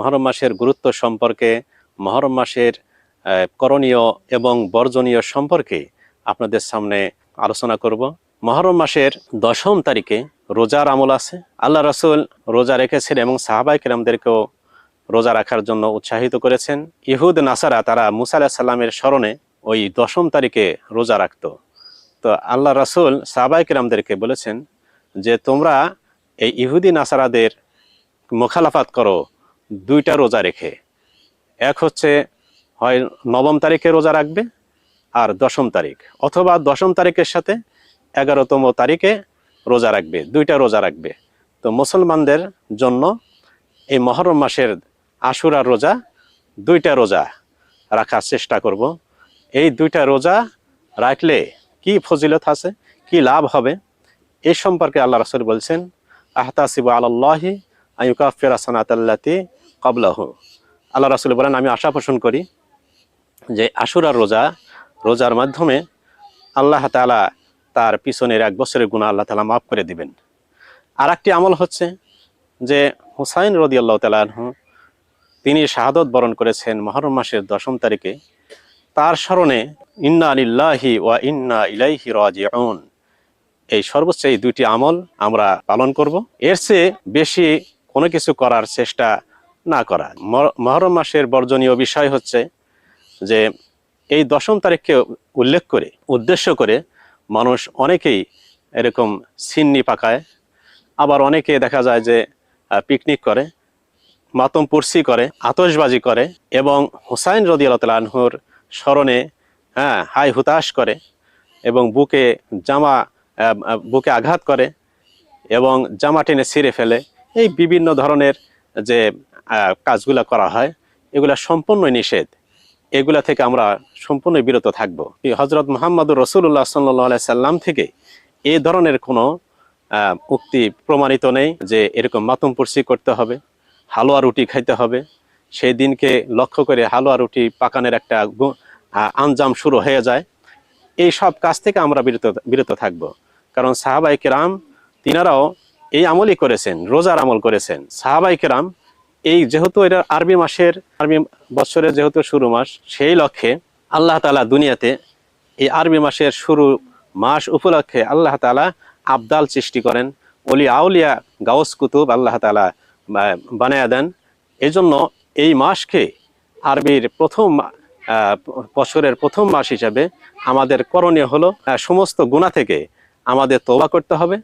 মহরম মাসের গুরুত্ব সম্পর্কে, মহরম মাসের করণীয় এবং বর্জনীয় সম্পর্কে আপনাদের সামনে আলোচনা করব। মহরম মাসের দশম তারিখে রোজার আমল আছে। আল্লাহ রসুল রোজা রেখেছেন এবং সাহাবাই কিরামদেরকেও রোজা রাখার জন্য উৎসাহিত করেছেন। ইহুদ, নাসারা তারা মুসা সাল্লামের স্মরণে ওই দশম তারিখে রোজা রাখত। তো আল্লাহ রসুল সাহাবাই কিরামদেরকে বলেছেন যে, তোমরা এই ইহুদি, নাসারাদের মোখালাফাত করো দুইটা রোজা রেখে। এক হচ্ছে হয় নবম তারিখে রোজা রাখবে আর দশম তারিখ অথবা দশম তারিখের সাথে এগারোতম তারিখে রোজা রাখবে, দুইটা রোজা রাখবে। তো মুসলমানদের জন্য এই মহরম মাসের আশুরার রোজা দুইটা রোজা রাখার চেষ্টা করব। এই দুইটা রোজা রাখলে কি ফজিলত আছে, কি লাভ হবে, এ সম্পর্কে আল্লাহ রাসূল বলছেন, আহতাসিব আল্লাহি আয়ুকাফির আসানাতাল্লাতি কবলাহু। আল্লাহ রাসূল বলেন, আমি আশা পোষণ করি যে আশুরার রোজা, রোজার মাধ্যমে আল্লাহ তাআলা তার পিছনের এক বছরের গুণা আল্লাহ তাআলা মাফ করে দিবেন। আর একটি আমল হচ্ছে যে হুসাইন রদি আল্লাহ তালাহু তিনি শাহাদত বরণ করেছেন মহরম মাসের দশম তারিখে। তার স্মরণে ইন্না আলিল্লাহি ওয়া ইন্না ইলাইহি রাজিউন। এই সর্বোচ্চ এই দুইটি আমল আমরা পালন করব। এর চেয়ে বেশি কোনো কিছু করার চেষ্টা না করা। মহরম মাসের বর্জনীয় বিষয় হচ্ছে যে এই দশম তারিখকে উল্লেখ করে, উদ্দেশ্য করে মানুষ অনেকেই এরকম সিন্নি পাকায়। আবার অনেকে দেখা যায় যে পিকনিক করে, মাতম পুরসি করে, আতশবাজি করে এবং হুসাইন রদি আনহুর স্মরণে হ্যাঁ হাই হুতাশ করে এবং বুকে জামা বুকে আঘাত করে এবং জামা টেনে ছিঁড়ে ফেলে। এই বিভিন্ন ধরনের যে কাজগুলা করা হয়, এগুলা সম্পূর্ণ নিষেধ। এগুলা থেকে আমরা সম্পূর্ণ বিরত থাকব। হজরত মোহাম্মদুর রসুল্লাহ সাল্লাহ সাল্লাম থেকে এ ধরনের কোনো উক্তি প্রমাণিত নেই যে এরকম মাতম পুরসি করতে হবে, হালুয়া রুটি খাইতে হবে। সেই দিনকে লক্ষ্য করে হালুয়া রুটি পাকানের একটা আঞ্জাম শুরু হয়ে যায়। এই সব কাজ থেকে আমরা বিরত বিরত থাকব। কারণ সাহাবাই কেরাম, তিনারাও এই আমলই করেছেন, রোজার আমল করেছেন। সাহাবাই কেরাম, এই যেহেতু এটা আরবি মাসের, আরবি বছরের যেহেতু শুরু মাস, সেই লক্ষ্যে আল্লাহ তালা দুনিয়াতে এই আরবি মাসের শুরু মাস উপলক্ষে আল্লাহ তালা আবদাল সৃষ্টি করেন। অলি আউলিয়া গাউস কুতুব আল্লাহ তালা বানায়া দেন। এজন্য এই মাসকে আরবির প্রথম বছরের প্রথম মাস হিসাবে আমাদের করণীয় হলো সমস্ত গুণা থেকে আমাদের তোবা করতে হবে।